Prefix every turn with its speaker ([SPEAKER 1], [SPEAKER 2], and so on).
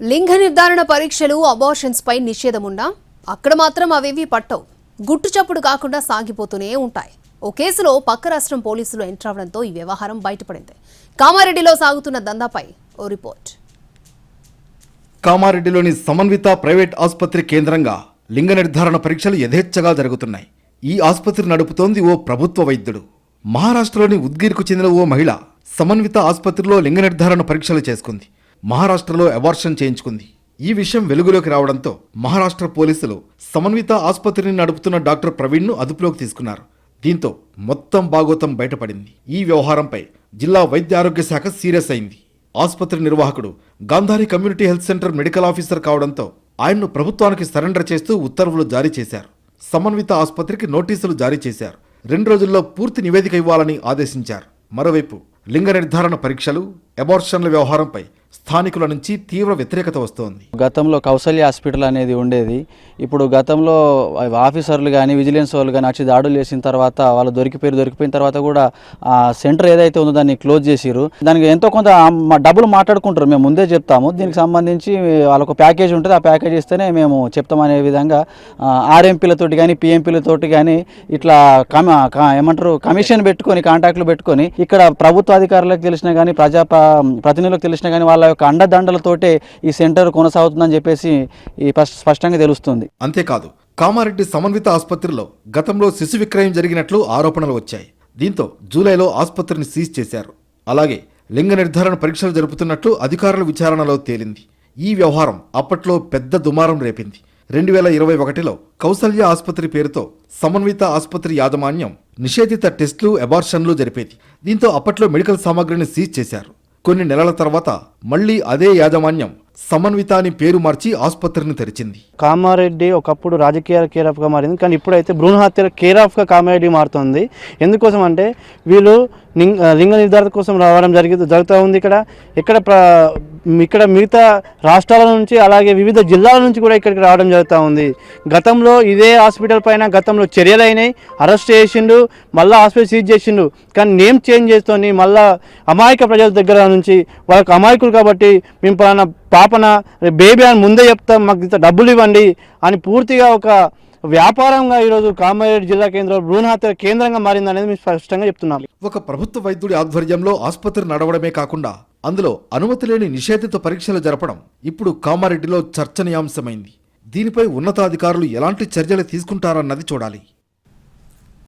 [SPEAKER 1] లింగ నిర్ధారణ పరీక్షలు అబార్షన్స్ పై నిషేధం ఉన్నా అక్కడ మాత్రం అవేవి పట్టవు. గుట్టు చప్పుడు కాకుండా సాగిపోతూనే ఉంటాయి. ఓ కేసులో పక్క రాష్ట్రం పోలీసులు ఎంటర్ అవడంతో ఈ వ్యవహారం బయటపడింది. కామారెడ్డిలో సాగుతున్న దందాపై ఓ రిపోర్ట్.
[SPEAKER 2] కామారెడ్డిలోని సమన్విత ప్రైవేట్ ఆసుపత్రి కేంద్రంగా లింగ నిర్ధారణ పరీక్షలు యథేచ్ఛగా జరుగుతున్నాయి. ఈ ఆసుపత్రి నడుపుతోంది ఓ ప్రభుత్వ వైద్యుడు. మహారాష్ట్రలోని ఉద్గిర్కు చెందిన ఓ మహిళ సమన్విత ఆసుపత్రిలో లింగ నిర్ధారణ పరీక్షలు చేసుకుంది. మహారాష్ట్రలో అబార్షన్ చేయించుకుంది. ఈ విషయం వెలుగులోకి రావడంతో మహారాష్ట్ర పోలీసులు సమన్విత ఆసుపత్రిని నడుపుతున్న డాక్టర్ ప్రవీణ్ను అదుపులోకి తీసుకున్నారు. దీంతో మొత్తం బాగోతం బయటపడింది. ఈ వ్యవహారంపై జిల్లా వైద్య ఆరోగ్య శాఖ సీరియస్ అయింది. ఆసుపత్రి నిర్వాహకుడు Gandhari community health centre medical officer కావడంతో ఆయన్ను ప్రభుత్వానికి సరెండర్ చేస్తూ ఉత్తర్వులు జారీ చేశారు. సమన్విత ఆసుపత్రికి నోటీసులు జారీ చేశారు. రెండు రోజుల్లో పూర్తి నివేదిక ఇవ్వాలని ఆదేశించారు. మరోవైపు లింగ నిర్ధారణ పరీక్షలు అబార్షన్ల వ్యవహారంపై స్థానికుల నుంచి తీవ్ర వ్యతిరేకత వస్తోంది.
[SPEAKER 3] గతంలో కౌసల్య హాస్పిటల్ అనేది ఉండేది. ఇప్పుడు గతంలో ఆఫీసర్లు కానీ విజిలెన్స్ వాళ్ళు కానీ వచ్చి దాడులు చేసిన తర్వాత వాళ్ళు దొరికిపోయారు దొరికిపోయిన తర్వాత కూడా ఆ సెంటర్ ఏదైతే ఉందో దాన్ని క్లోజ్ చేసిరు దానికి ఎంతో కొంత డబ్బులు మాట్లాడుకుంటారు. మేము ముందే చెప్తాము. దీనికి సంబంధించి వాళ్ళకు ప్యాకేజ్ ఉంటుంది. ఆ ప్యాకేజ్ ఇస్తేనే మేము చెప్తామనే విధంగా ఆర్ఎంపీలతోటి కానీ పిఎంపీలతోటి కానీ ఇట్లా కమ ఏమంటారు కమిషన్ పెట్టుకొని కాంటాక్ట్లు పెట్టుకొని ఇక్కడ ప్రభుత్వ అధికారులకు తెలిసినా కానీ ప్రజా ప్రతినిధులకు తెలిసినా కానీ వాళ్ళ యొక్క అండదండలతోటే ఈ సెంటర్ కొనసాగుతుందని చెప్పేసి ఈ స్పష్టంగా తెలుస్తుంది.
[SPEAKER 2] అంతేకాదు కామారెడ్డి సమన్విత ఆసుపత్రిలో గతంలో శిశు విక్రయం జరిగినట్లు ఆరోపణలు వచ్చాయి. దీంతో జూలైలో ఆసుపత్రిని సీజ్ చేశారు. అలాగే లింగ నిర్ధారణ పరీక్షలు జరుపుతున్నట్లు అధికారుల విచారణలో తేలింది. ఈ వ్యవహారం అప్పట్లో పెద్ద దుమారం రేపింది. రెండు వేల ఇరవై ఒకటిలో కౌసల్య ఆసుపత్రి పేరుతో సమన్విత ఆసుపత్రి యాజమాన్యం నిషేధిత టెస్టులు అబార్షన్లు జరిపేది. దీంతో అప్పట్లో మెడికల్ సామాగ్రిని సీజ్ చేశారు. కొన్ని నెలల తర్వాత మళ్ళీ అదే యాజమాన్యం సమన్విత అని పేరు మార్చి ఆసుపత్రిని తెరిచింది.
[SPEAKER 4] కామారెడ్డి ఒకప్పుడు రాజకీయ కేరాఫ్గా మారింది కానీ ఇప్పుడైతే భ్రూణ హత్యల కేరాఫ్గా కామారెడ్డి మారుతుంది. ఎందుకోసం అంటే వీళ్ళు లింగ లింగ నిర్ధారణ కోసం రావడం జరిగి జరుగుతూ ఉంది ఇక్కడ. ఇక్కడ ఇక్కడ మిగతా రాష్ట్రాల నుంచి అలాగే వివిధ జిల్లాల నుంచి కూడా ఇక్కడికి రావడం జరుగుతూ ఉంది. గతంలో ఇదే హాస్పిటల్ పైన గతంలో చర్యలైనాయి అరెస్ట్ చేసిండు మళ్ళీ హాస్పిటల్ సీజ్ చేసిండు. కానీ నేమ్ చేంజ్ చేస్తూనే మళ్ళీ అమాయక ప్రజల దగ్గర నుంచి వాళ్ళకి అమాయకులు కాబట్టి మేము పలానా పాపన బేబీ అని ముందే చెప్తాం మాకు ఇంత డబ్బులు ఇవ్వండి అని పూర్తిగా ఒక వ్యాపారంగా ఈరోజు కామారెడ్డి జిల్లా కేంద్రం భ్రూణహత్య కేంద్రంగా మారిందనేది మేము స్పష్టంగా చెప్తున్నాం.
[SPEAKER 2] ఒక ప్రభుత్వ వైద్యుడి ఆధ్వర్యంలో ఆసుపత్రి నడవడమే కాకుండా అందులో అనుమతి లేని నిషేధిత పరీక్షలు జరపడం ఇప్పుడు కామారెడ్డిలో చర్చనీయాంశమైంది. దీనిపై ఉన్నతాధికారులు ఎలాంటి చర్యలు తీసుకుంటారన్నది చూడాలి.